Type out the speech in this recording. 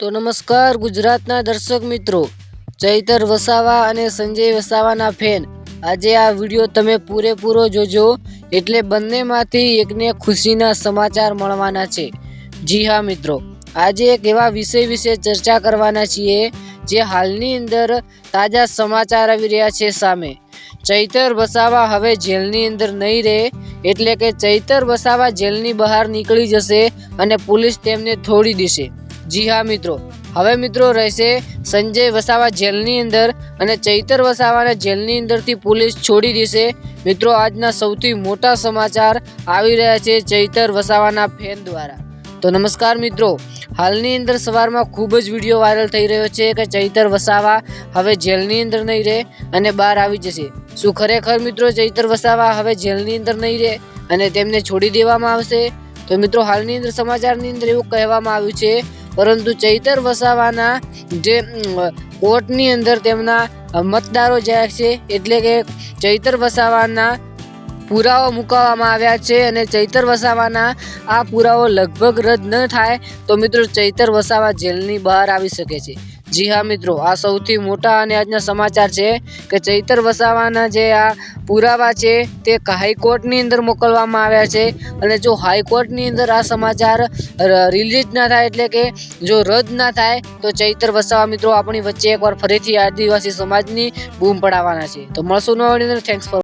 તો નમસ્કાર ગુજરાતના દર્શક મિત્રો. ચૈતર વસાવા અને સંજય વસાવાના ફેન. આજે આ વીડિયો તમે પૂરેપૂરો જોજો એટલે બંનેમાંથી એકને ખુશીના સમાચાર મળવાના છે. જી હા મિત્રો, આજે એક એવા વિષય વિશે ચર્ચા કરવાના છીએ જે હાલની અંદર તાજા સમાચાર આવી રહ્યા છે સામે. ચૈતર વસાવા હવે જેલની અંદર નહીં રહે એટલે કે ચૈતર વસાવા જેલની બહાર નીકળી જશે અને પોલીસ તેમને છોડી દેશે. જી હા, મિત્રો. હવે, મિત્રો, રહેશે સંજય વસાવા જેલની અંદર અને ચૈતર વસાવાને જેલની અંદરથી પોલીસ છોડી દેશે. મિત્રો, આજના સૌથી મોટા સમાચાર આવી રહ્યા છે ચૈતર વસાવાના ફેન દ્વારા. તો નમસ્કાર, મિત્રો. હાલની અંદર સવારમાં ખૂબ જ વીડિયો વાયરલ થઈ રહ્યો છે કે ચૈતર વસાવા હવે જેલની અંદર નહીં રહે અને બહાર આવી જશે. શું ખરેખર, મિત્રો, ચૈતર વસાવા હવે જેલની અંદર નહીં રહે અને તેમને છોડી દેવામાં આવશે? તો, મિત્રો, હાલની અંદર સમાચારની અંદર એવું કહેવામાં આવ્યું છે પરંતુ ચૈતર વસાવાના જે કોર્ટની અંદર તેમના મતદારો જાય છે એટલે કે ચૈતર વસાવાના પુરાવા મુકાવવામાં આવ્યા છે અને ચૈતર વસાવાના આ પુરાવો લગભગ રદ ન થાય તો મિત્રો ચૈતર વસાવા જેલની બહાર આવી શકે છે. જી હા મિત્રો, આ સૌથી મોટા અને આજના સમાચાર છે કે ચૈતર વસાવાના જે આ પુરાવા છે તે હાઈકોર્ટની અંદર મોકલવામાં આવ્યા છે અને જો હાઈકોર્ટની અંદર આ સમાચાર રિલીઝ ના થાય એટલે કે જો રદ ના થાય તો ચૈતર વસાવા મિત્રો આપણી વચ્ચે એકવાર ફરીથી આદિવાસી સમાજની બૂમ પડાવવાના છે. તો મળશું નવા થેન્ક્સ ફોર